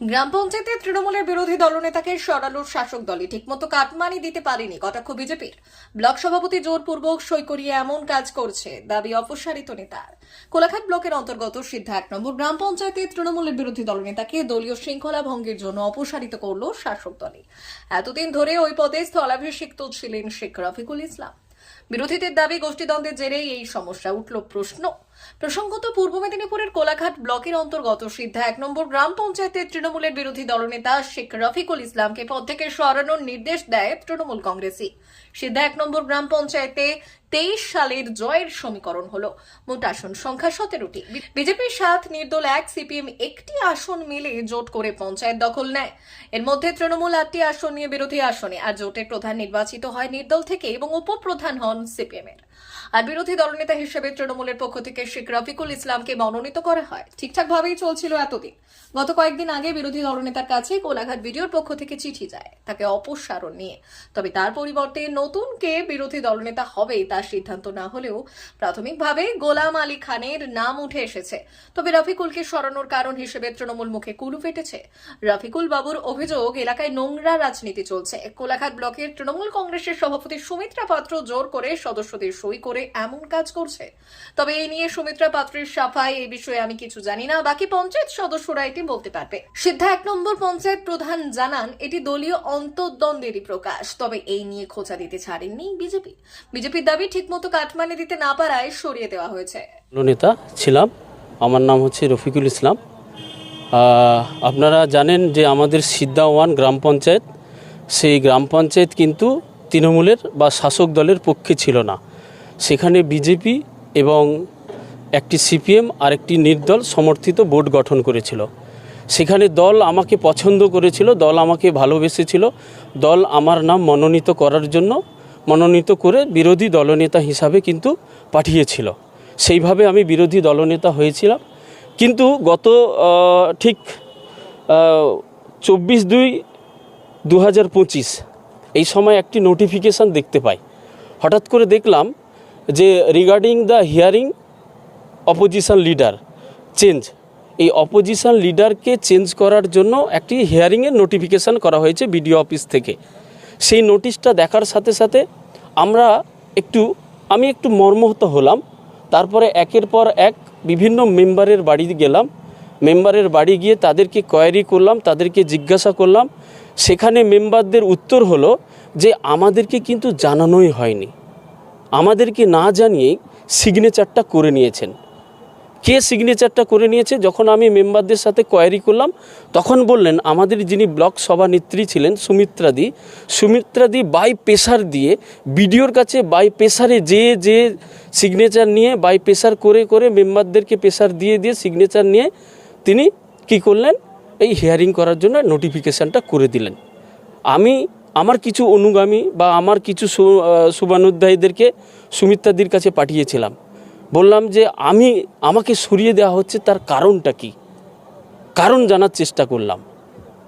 গ্রাম পঞ্চায়েতে তৃণমূলের বিরোধী দলনেতাকে সরানোর শাসক দলই ঠিকমতো কাটমানি দিতে পারেনি কটাক্ষ বিজেপির। ব্লক সভাপতি জোরপূর্বক সই করিয়ে এমন কাজ করছে দাবি অপসারিত নেতার। কোলাঘাট ব্লকের অন্তর্গত সিদ্ধা এক নম্বর গ্রাম পঞ্চায়েতে তৃণমূলের বিরোধী দলনেতাকে দলীয় শৃঙ্খলা ভঙ্গের জন্য অপসারিত করল শাসক দলে এতদিন ধরে ওই পদে স্থলাভিষিক্ত ছিলেন শেখ রফিকুল ইসলাম। বিরোধীদের দাবি গোষ্ঠীদ্বন্দ্বের জেরেই এই সমস্যা উঠল প্রশ্ন। প্রসঙ্গত পূর্ব মেদিনীপুরের কোলাঘাট ব্লকের অন্তর্গত সিদ্ধা এক নম্বর গ্রাম পঞ্চায়েতের তৃণমূলের বিরোধী দলনেতা শেখ রফিকুল ইসলামকে পদ থেকে সরানোর নির্দেশ দেয় তৃণমূল কংগ্রেসই। সিদ্ধা এক নম্বর গ্রাম পঞ্চায়েতে তেইশ সালের জয়ের সমীকরণ হল। মোট আসন সংখ্যা সতেরোটি। বিজেপির সাত, নির্দল এক, সিপিএম একটি আসন মিলে জোট করে পঞ্চায়েত দখল নেয়। এর মধ্যে তৃণমূল আটটি আসন নিয়ে বিরোধী আসনে আর জোটের প্রধান নির্বাচিত হয় নির্দল থেকে এবং উপপ্রধান হন সিপিএম এর আর বিরোধী দলনেতা হিসেবে তৃণমূলের পক্ষ থেকে শেখ রফিকুল ইসলামকে মনোনীত করা হয়। ঠিকঠাক ভাবেই চলছিল এতদিন। গত কয়েকদিন আগে বিরোধী দলনেতার কাছে কোলাঘাট ভিডিওর পক্ষ থেকে চিঠি যায় তাকে অপসারণ নিয়ে। তবে তার পরিবর্তে নতুন কে বিরোধী দলনেতা হবে তার সিদ্ধান্ত না হলেও প্রাথমিকভাবে গোলাম আলী খানের নাম উঠে এসেছে। তবে রফিকুলকে সরানোর কারণ হিসেবে তৃণমূল মুখে কুলু ফেটেছে। রফিকুল বাবুর অভিযোগ, এলাকায় নোংরা রাজনীতি চলছে। কোলাঘাট ব্লকের তৃণমূল কংগ্রেসের সভাপতি সুমিত্রা পাত্র জোর করে সদস্যদের সই করে এমন কাজ করছে। তবে এই নিয়ে সুমিত্রা পাত্রের সাফাই এই বিষয়ে আমি কিছু জানি না। বাকি পঞ্চায়েত সদস্যরা এটি বলতে পারবে। সিদ্ধা এক নম্বর পঞ্চায়েত প্রধান জানান, এটি দলীয় অন্তর্দ্বন্দ্বেরই প্রকাশ, তবে এই নিয়ে খোঁচা দিতে ছাড়েননি বিজেপি। বিজেপির দাবি, ঠিকমতো কাটমানি দিতে না পারায় সরিয়ে দেওয়া হয়েছে। নেতা ছিলাম, আমার নাম হচ্ছে রফিকুল ইসলাম। আপনারা জানেন যে আমাদের সিদ্ধা ওয়ান গ্রাম পঞ্চায়েত, সেই গ্রাম পঞ্চায়েত কিন্তু তৃণমূলের বা শাসক দলের পক্ষে ছিল না। সেখানে বিজেপি এবং একটি সিপিএম আর একটি নির্দল সমর্থিত বোর্ড গঠন করেছিল। সেখানে দল আমাকে পছন্দ করেছিল, দল আমাকে ভালোবেসেছিল, দল আমার নাম মনোনীত করার জন্য, মনোনীত করে বিরোধী দলনেতা হিসাবে কিন্তু পাঠিয়েছিল। সেইভাবে আমি বিরোধী দলনেতা হয়েছিলাম। কিন্তু গত ঠিক চব্বিশ দুই দু হাজার পঁচিশ এই সময় একটি নোটিফিকেশান দেখতে পাই। হঠাৎ করে দেখলাম যে regarding the hearing opposition leader change এই অপোজিশন লিডারকে চেঞ্জ করার জন্য একটি হিয়ারিংয়ের নোটিফিকেশান করা হয়েছে বিডিও অফিস থেকে। সেই নোটিশটা দেখার সাথে সাথে আমরা একটু, আমি একটু মর্মহত হলাম। তারপরে একের পর এক বিভিন্ন মেম্বারের বাড়ি গেলাম। মেম্বারের বাড়ি গিয়ে তাদেরকে কোয়ারি করলাম, তাদেরকে জিজ্ঞাসা করলাম। সেখানে মেম্বারদের উত্তর হলো যে, আমাদেরকে কিন্তু জানানোই হয়নি। আমাদেরকে না জানিয়েই সিগনেচারটা করে নিয়েছেন। কে সিগনেচারটা করে নিয়েছে? যখন আমি মেম্বারদের সাথে কোয়ারি করলাম, তখন বললেন, আমাদের যিনি ব্লক সভানেত্রী ছিলেন সুমিত্রাদি সুমিত্রাদি বাই প্রেসার দিয়ে, বিডিওর কাছে বাই প্রেসারে যে যে সিগনেচার নিয়ে বাই প্রেসার করে করে মেম্বারদেরকে প্রেসার দিয়ে দিয়ে সিগনেচার নিয়ে তিনি কি করলেন? এই হিয়ারিং করার জন্য নোটিফিকেশানটা করে দিলেন। আমি, আমার কিছু অনুগামী বা আমার কিছু শুভানুধ্যায়ীদেরকে সুমিত্রাদির কাছে পাঠিয়েছিলাম। বললাম যে আমি, আমাকে সরিয়ে দেওয়া হচ্ছে তার কারণটা কি? কারণ জানার চেষ্টা করলাম।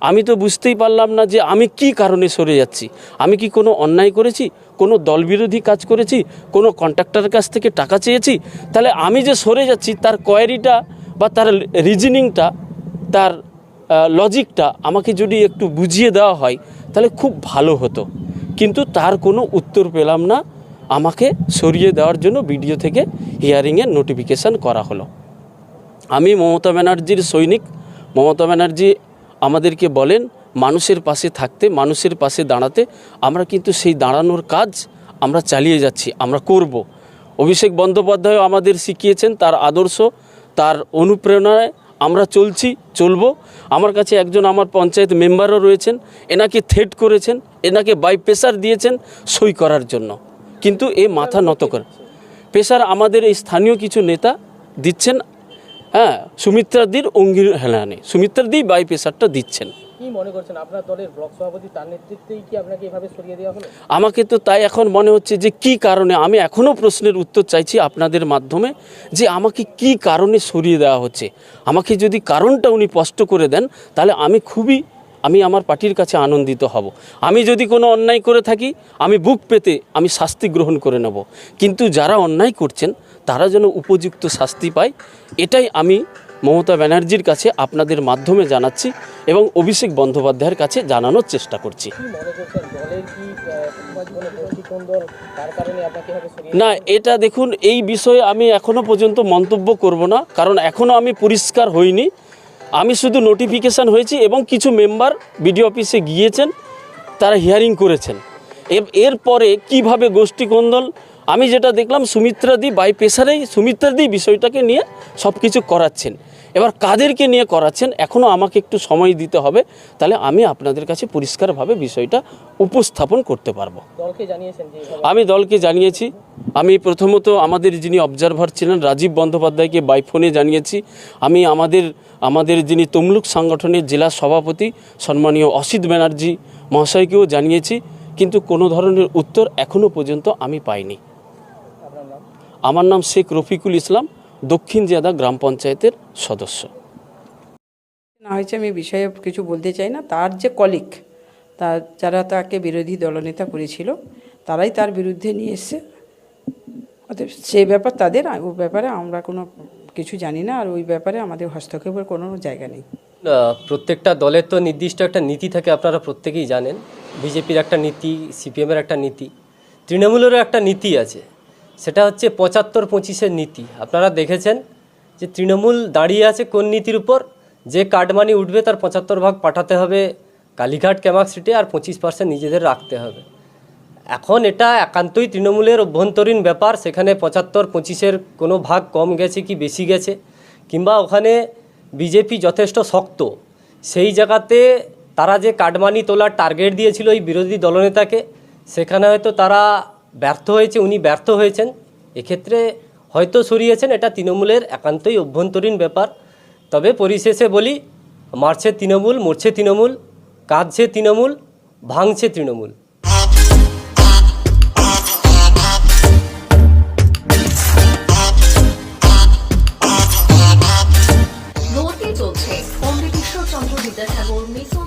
আমি তো বুঝতেই পারলাম না যে আমি কি কারণে সরে যাচ্ছি। আমি কি কোনো অন্যায় করেছি? কোনো দলবিরোধী কাজ করেছি? কোনো কন্ট্রাক্টরের কাছ থেকে টাকা চেয়েছি? তাহলে আমি যে সরে যাচ্ছি, তার কোয়ারিটা বা তার রিজনিংটা তার লজিকটা আমাকে যদি একটু বুঝিয়ে দেওয়া হয়, তাহলে খুব ভালো হতো। কিন্তু তার কোনো উত্তর পেলাম না। আমাকে সরিয়ে দেওয়ার জন্য ভিডিও থেকে হিয়ারিংয়ের নোটিফিকেশান করা হলো। আমি মমতা ব্যানার্জির সৈনিক। মমতা ব্যানার্জি আমাদেরকে বলেন, মানুষের পাশে থাকতে, মানুষের পাশে দাঁড়াতে, আমরা কিন্তু সেই দাঁড়ানোর কাজ আমরা চালিয়ে যাচ্ছি, আমরা করব। অভিষেক বন্দ্যোপাধ্যায় আমাদের শিখিয়েছেন, তার আদর্শ, তার অনুপ্রেরণায় আমরা চলছি, চলবো। আমার কাছে একজন আমার পঞ্চায়েত মেম্বারও রয়েছেন, এনাকে থেট করেছেন, এনাকে বাই প্রেসার দিয়েছেন সই করার জন্য। কিন্তু এ মাথা নত করে। পেশার আমাদের এই স্থানীয় কিছু নেতা দিচ্ছেন হ্যাঁ সুমিত্রাদির অঙ্গির হেলানে। সুমিত্রাদি বাই প্রেসারটা দিচ্ছেন। আমাকে তো তাই এখন মনে হচ্ছে যে কি কারণে আমি এখনও প্রশ্নের উত্তর চাইছি আপনাদের মাধ্যমে যে আমাকে কি কারণে সরিয়ে দেওয়া হচ্ছে। আমাকে যদি কারণটা উনি স্পষ্ট করে দেন তাহলে আমি খুবই আমি আমার পার্টির কাছে আনন্দিত হব। আমি যদি কোনো অন্যায় করে থাকি আমি বুক পেতে আমি শাস্তি গ্রহণ করে নেব। কিন্তু যারা অন্যায় করছেন তারা যেন উপযুক্ত শাস্তি পায় এটাই আমি মমতা ব্যানার্জির কাছে আপনাদের মাধ্যমে জানাচ্ছি এবং অভিষেক বন্দ্যোপাধ্যায়ের কাছে জানানোর চেষ্টা করছি। না এটা দেখুন এই বিষয়ে আমি এখনও পর্যন্ত মন্তব্য করব না কারণ এখনও আমি পরিষ্কার হইনি। আমি শুধু নোটিফিকেশান হয়েছি এবং কিছু মেম্বার বিডিও অফিসে গিয়েছেন, তারা হিয়ারিং করেছেন। এর- এরপরে কীভাবে গোষ্ঠী কোন্দল আমি যেটা দেখলাম সুমিত্রাদি বাই পেশারেই সুমিত্রাদি বিষয়টাকে নিয়ে সব কিছু করাচ্ছেন। এবার কাদেরকে নিয়ে করাচ্ছেন এখনও আমাকে একটু সময় দিতে হবে তাহলে আমি আপনাদের কাছে পরিষ্কারভাবে বিষয়টা উপস্থাপন করতে পারব। আমি দলকে জানিয়েছি। আমি প্রথমত আমাদের যিনি অবজারভার ছিলেন রাজীব বন্দ্যোপাধ্যায়কে বাই ফোনে জানিয়েছি। আমি আমাদের আমাদের যিনি তমলুক সংগঠনের জেলা সভাপতি সম্মানীয় অসিত ব্যানার্জি মহাশয়কেও জানিয়েছি। কিন্তু কোনো ধরনের উত্তর এখনও পর্যন্ত আমি পাইনি। আমার নাম শেখ রফিকুল ইসলাম দক্ষিণ জিয়াদা গ্রাম পঞ্চায়েতের সদস্য। না হয়েছে আমি বিষয়ে কিছু বলতে চাই না। তার যে কলিক তার যারা তাকে বিরোধী দলনেতা করেছিল তারাই তার বিরুদ্ধে নিয়ে এসছে। অতএব সেই ব্যাপার তাদের ও ব্যাপারে আমরা কোনো কিছু জানি না আর ওই ব্যাপারে আমাদের হস্তক্ষেপের কোনো জায়গা নেই। প্রত্যেকটা দলের তো নির্দিষ্ট একটা নীতি থাকে আপনারা প্রত্যেকেই জানেন। বিজেপির একটা নীতি সিপিএমের একটা নীতি তৃণমূলেরও একটা নীতি আছে। সেটা হচ্ছে পঁচাত্তর পঁচিশের নীতি। আপনারা দেখেছেন যে তৃণমূল দাঁড়িয়ে আছে কোন নীতির উপর? যে কার্ডমানি উঠবে তার পঁচাত্তর ভাগ পাঠাতে হবে কালীঘাট ক্যামাক সিটে আর পঁচিশ পার্সেন্ট নিজেদের রাখতে হবে। এখন এটা একান্তই তৃণমূলের অভ্যন্তরীণ ব্যাপার, সেখানে পঁচাত্তর পঁচিশের কোনো ভাগ কম গেছে কি বেশি গেছে? কিংবা ওখানে বিজেপি যথেষ্ট শক্ত, সেই জায়গাতে তারা যে কাটমানি তোলার টার্গেট দিয়েছিল এই বিরোধী দলনেতাকে, সেখানে হয়তো তারা ব্যর্থ হয়েছে, উনি ব্যর্থ হয়েছেন। এক্ষেত্রে হয়তো সরিয়েছেন এটা তৃণমূলের একান্তই অভ্যন্তরীণ ব্যাপার। তবে পরিশেষে বলি, মারছে তৃণমূল, মরছে তৃণমূল, কাঁদছে তৃণমূল, ভাঙছে তৃণমূল। চলছে Vidyasagar mission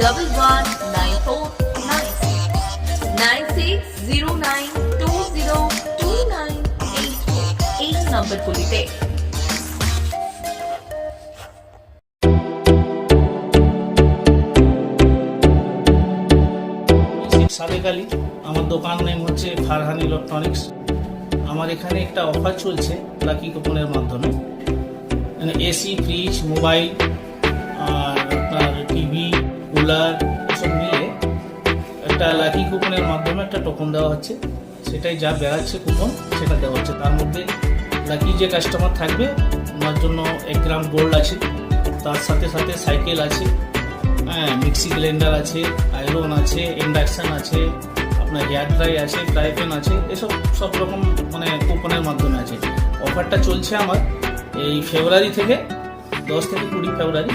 double one nine four nine nine six zero nine two zero two nine eight এই নম্বরগুলিতে। আলী, আমার দোকান নেম হচ্ছে ফারহান ইলেকট্রনিক্স। আমার এখানে একটা অফার চলছে লাকি কুপনের মাধ্যমে। মানে এসি, ফ্রিজ, মোবাইল কুলার এসব মিলে একটা লাকি কুপনের মাধ্যমে একটা টোকন দেওয়া হচ্ছে। সেটাই যা বেড়াচ্ছে কুপন সেটা দেওয়া হচ্ছে। তার মধ্যে লাকি যে কাস্টমার থাকবে, ওনার জন্য এক গ্রাম গোল্ড আছে। তার সাথে সাথে সাইকেল আছে। হ্যাঁ মিক্সি ব্লেন্ডার আছে আয়রন আছে ইন্ডাকশান আছে, আপনার হেয়ার ড্রাই আছে ড্রাই প্যান আছে, এসব সব রকম মানে কুপনের মাধ্যমে আছে। অফারটা চলছে আমার এই ফেব্রুয়ারি থেকে, দশ থেকে কুড়ি ফেব্রুয়ারি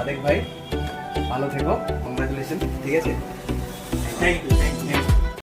সাদেক ভাই ভালো থেকো কংগ্রাচুলেশন ঠিক আছে? Thank you